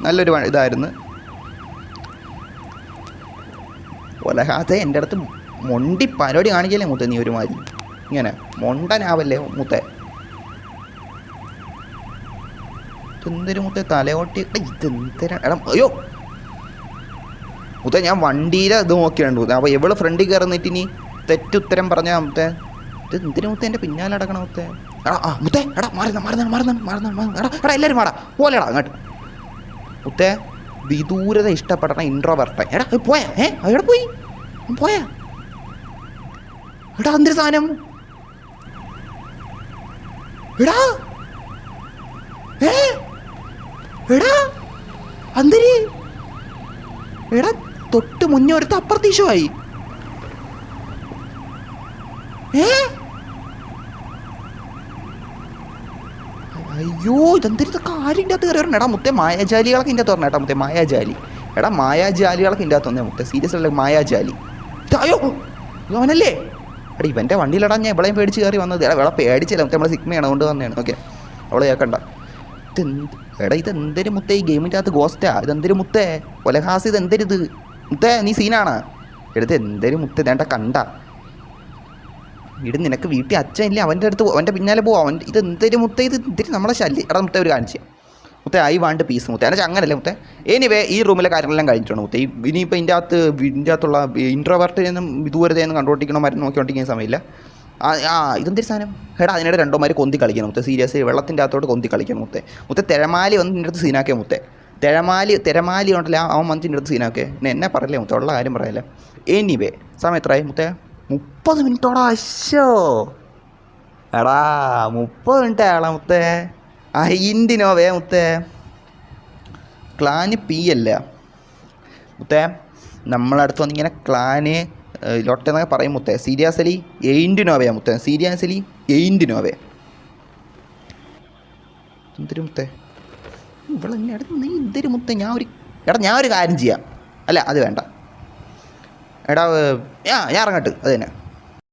നല്ലൊരു ഇതായിരുന്നു. ഒലഹാത്തെ എന്റെ അടുത്ത് മൊണ്ടി പരിപാടി കാണിക്കല്ലേ മുത്തേ നീ ഒരുമാതിരി. ഇങ്ങനെ മൊണ്ടനാവല്ലേ മുത്തേ. ഇതെന്തൊരു മുത്തേ തലയോട്ടി ഇതെന്തരാ എടാ അയ്യോ! മുത്തേ ഞാൻ വണ്ടിയിലെ ഇത് നോക്കിയാണ് മുത്തേ അപ്പോൾ എവൾ ഫ്രണ്ടിൽ കയറുന്നിട്ട് ഇനി തെറ്റുത്തരം പറഞ്ഞാൽ മുത്തേ ഇത് എന്തിനു മുത്തേ എന്റെ പിന്നാലെ അടക്കണം മുത്തേ? എടാ ആ മുത്തേ എടാ മാറുന്ന മാറുന്ന മാറുന്ന മാറുന്ന എടാ എടാ എല്ലാവരും മാടാ പോലെടാ അങ്ങോട്ട്. മുത്തേ വിദൂരത ഇഷ്ടപ്പെടണ ഇൻട്രോവർട്ടെ എടാ പോയാ ഏ എവിടെ പോയി? പോയാ. എടാ എന്തൊരു സാധനം? എടാ ഏ എടാ അന്തരി. എടാ തൊട്ട് മുന്നേ ഒരുത്ത അപ്രതീക്ഷമായി ഏ? അയ്യോ ഇതെന്തൊരു കാര്യന്റെ അകത്ത് കയറി വരണം എടാ മുത്തേ മായാജാലികളൊക്കെ ഇതിന്റെ അകത്ത് എടാ മുത്തേ മായാജാലി. എടാ മായാജാലികളൊക്കെ ഇതിന്റെ അകത്ത് വന്നേ മുത്തേ. സീരിയസ് അല്ലേ മായാജാലി? അയ്യോ അവനല്ലേ? എടാ ഇവന്റെ വണ്ടിയിലടാ ഞാൻ ഇവളെയും പേടിച്ച് കയറി വന്നത്. എടാ ഇവളെ പേടിച്ചില്ല? മുത്തേ നമ്മളെ സിഗ്മയാണ് കൊണ്ട് വന്നതാണ് ഓക്കെ അവളെ കേൾക്കണ്ട. ഇതെന്ത് എടാ ഇത് എന്തൊരു മുത്തേ ഈ ഗെയിമിന്റെ അകത്ത് ഗോസ്റ്റാ ഇതെന്തൊരു മുത്തേ? കൊലഹാസ് ഇത് മുത്തേ നീ സീനാണ്. എടുത്ത് എന്തേലും മുത്തേ ഇതേണ്ട കണ്ട. ഇട് നിനക്ക് വീട്ടിൽ അച്ഛൻ ഇല്ല? അവന്റെ അടുത്ത് അവന്റെ പിന്നാലെ പോവാം. അവൻ ഇത് എന്തേലും മുത്ത ഇത് എന്തേലും നമ്മളെ ശല്യം. എടാ മുത്ത ഒരു കാണിച്ചു മുത്ത ഐ വാണ്ട് പീസ് മുത്ത. എന്നുവെച്ചാൽ അങ്ങനല്ലേ മുത്ത? എനിവേ ഈ റൂമിലെ കാര്യങ്ങളെല്ലാം കഴിഞ്ഞിട്ടുണ്ട് മുത്ത. ഇനി ഇനിയിപ്പോൾ ഇതിന്റെ അകത്ത് ഇതിന്റെ അകത്തുള്ള ഇതുവരെ ദൂരതയൊന്നും കണ്ടുകൊണ്ടിരിക്കണോ മരുന്ന് നോക്കിക്കൊണ്ടിരിക്കുന്ന സമയമില്ല. ആ ആ ഇതെന്തൊരു സാധനം? എടാ അതിനിടെ രണ്ടോമാര് കൊന്തി കളിക്കണം മുത്തേ. സീരിയസ് വെള്ളത്തിന്റെ അകത്തോട്ട് കൊന്തി കളിക്കണം മുത്തേ. മുത്തേ തിരമാലി വന്ന് നിന്റെ അടുത്ത് സീനാക്കിയ മുത്തേ? തിരമാലി തിരമാലി ഉണ്ടല്ലോ ആ- അവൻ വന്ന് നിന്റെ അടുത്ത് സീനൊക്കെ. എന്നെ എന്നെ പറയല്ലേ മുത്ത ഉള്ള കാര്യം പറയല്ലേ. എനിവേ സമയം എത്രയായി മുത്തേ? മുപ്പത് മിനിറ്റോടാ അശോ എടാ മുപ്പത് മിനിറ്റ് ആളാ മുത്തേ. അയിന്റിനോ വേ മുത്തേ. ക്ലാന് പി അല്ല. മുത്തേ നമ്മളടുത്ത് വന്നിങ്ങനെ ക്ലാന് ലൊട്ടെന്നൊക്കെ പറയും മുത്തേ. സീരിയസ്ലി എയിന്റ് നോവയാ മുത്തേ. സീരിയസ്ലി എയിന്റ് നോവേ എന്തൊരു മുത്തേ? ഇവളെന്നെ എടാ നീ ഇതൊരു മുത്ത ഞാൻ ഒരു എടാ ഞാൻ ഒരു കാര്യം ചെയ്യാം. അല്ല അത് വേണ്ട. എടാ ഞാൻ ഇറങ്ങട്ട് അത് തന്നെ.